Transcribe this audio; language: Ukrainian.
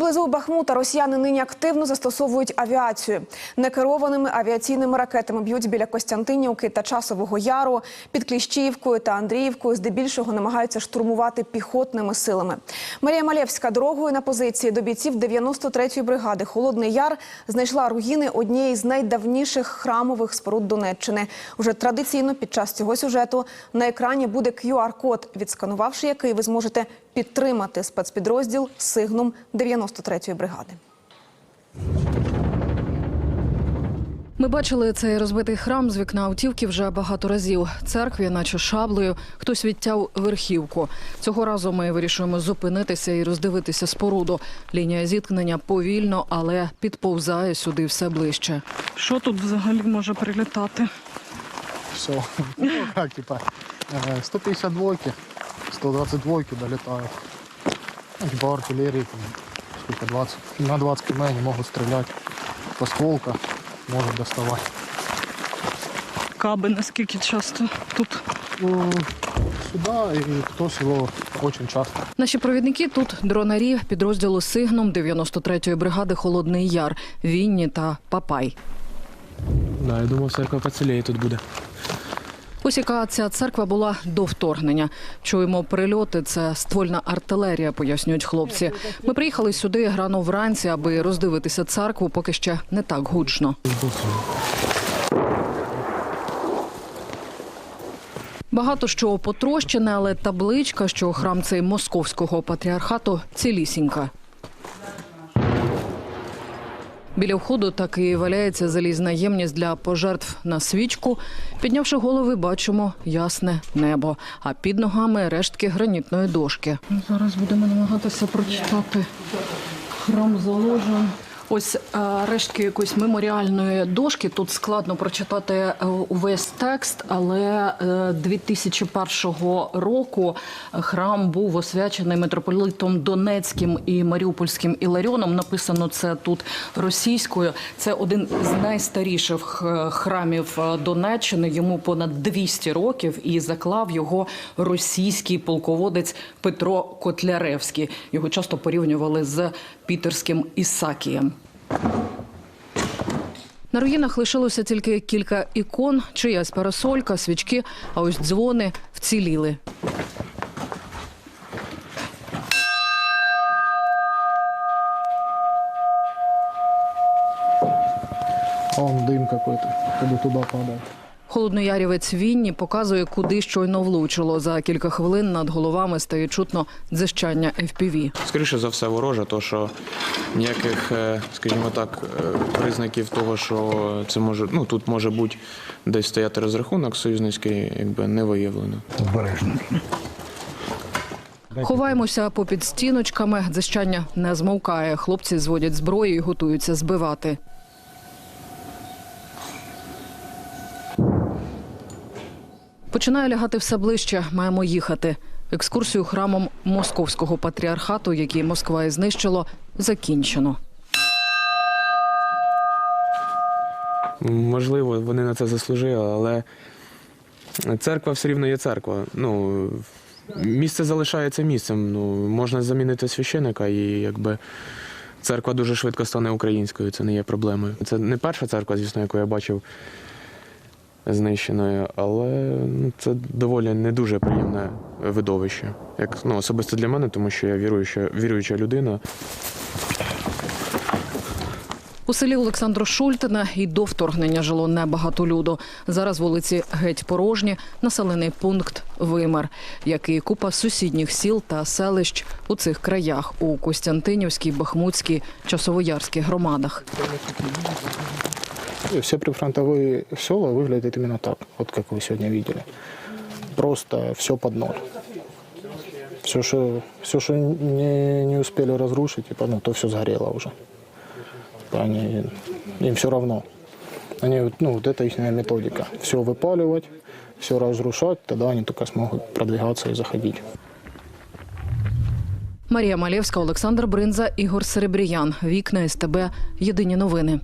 Поблизу Бахмута росіяни нині активно застосовують авіацію. Некерованими авіаційними ракетами б'ють біля Костянтинівки та Часового Яру, під Кліщіївкою та Андріївкою. Здебільшого намагаються штурмувати піхотними силами. Марія Малєвська дорогою на позиції до бійців 93-ї бригади Холодний Яр знайшла руїни однієї з найдавніших храмових споруд Донеччини. Уже традиційно під час цього сюжету на екрані буде QR-код, відсканувавши який ви зможете підтримати спецпідрозділ Сигнум 93-ї бригади. Ми бачили цей розбитий храм з вікна автівки вже багато разів. Церкві, наче шаблею, хтось відтяв верхівку. Цього разу ми вирішуємо зупинитися і роздивитися споруду. Лінія зіткнення повільно, але підповзає сюди все ближче. Що тут взагалі може прилітати? все. Ну, как, типа, э, 152-ки, 122-ки долетают. Ну, Типа артиллерии, там, сколько, 20, на 20 км они могут стрелять. Постволка может доставать. Каби наскільки часто тут? Ну, сюда и то село очень часто. Наші провідники тут дронарі підрозділу Сигнум 93-ї бригади Холодний Яр, Вінні та Папай. Да, я думав, церква поціліє тут буде. Ось яка ця церква була до вторгнення. Чуємо прильоти. Це ствольна артилерія, пояснюють хлопці. Ми приїхали сюди рано вранці, аби роздивитися церкву, поки ще не так гучно. Багато що потрощене, але табличка, що храм цей московського патріархату цілісінька. Біля входу так і валяється залізна ємність для пожертв на свічку. Піднявши голови, бачимо ясне небо, а під ногами рештки гранітної дошки. Зараз будемо намагатися прочитати храм заложен. Ось е, рештки якоїсь меморіальної дошки. Тут складно прочитати е, увесь текст, але е, 2001 року храм був освячений митрополитом Донецьким і Маріупольським Іларіоном. Написано це тут російською. Це один з найстаріших е, храмів е, Донеччини. Йому понад 200 років і заклав його російський полководець Петро Котляревський. Його часто порівнювали з пітерським Ісакієм. На руїнах лишилося тільки кілька ікон, чиясь парасолька, свічки, а ось дзвони вціліли. Он дым какой-то, как бы туда падает. Холодноярівець Вінні показує, куди щойно влучило. За кілька хвилин над головами стає чутно дзищання FPV. Скоріше за все, ворожа, то що ніяких, е, скажімо так, е, признаків того, що це може, ну тут може бути десь стояти розрахунок союзницький, якби не виявлено. Ховаємося попід стіночками. Дзищання не змовкає. Хлопці зводять зброю і готуються збивати. Починає лягати все ближче. Маємо їхати. Екскурсію храмом московського патріархату, який Москва і знищило, закінчено. Можливо, вони на це заслужили, але церква все рівно є церква. Ну, місце залишається місцем. Ну, можна замінити священика і якби. Церква дуже швидко стане українською, це не є проблемою. Це не перша церква, звісно, яку я бачив знищеною, але ну, це доволі не дуже приємне видовище. Як ну, особисто для мене, тому що я віруюча, віруюча людина. У селі Олександро Шультина і до вторгнення жило небагато люду. Зараз вулиці геть порожні, населений пункт Вимер, як і купа сусідніх сіл та селищ у цих краях у Костянтинівській, Бахмутській, Часовоярській громадах. И все прифронтовые села выглядят именно так, вот как вы сегодня видели. Просто все под ноль. Все, что, все, что не, не успели разрушить, типа, ну, то все сгорело уже. Они, им все равно. Они, вот, ну, вот это их методика. Все выпаливать, все разрушать, тогда они только смогут продвигаться и заходить. Марія Малєвська, Олександр Бринза, Ігор Серебріян. Вікна СТБ. Єдині новини.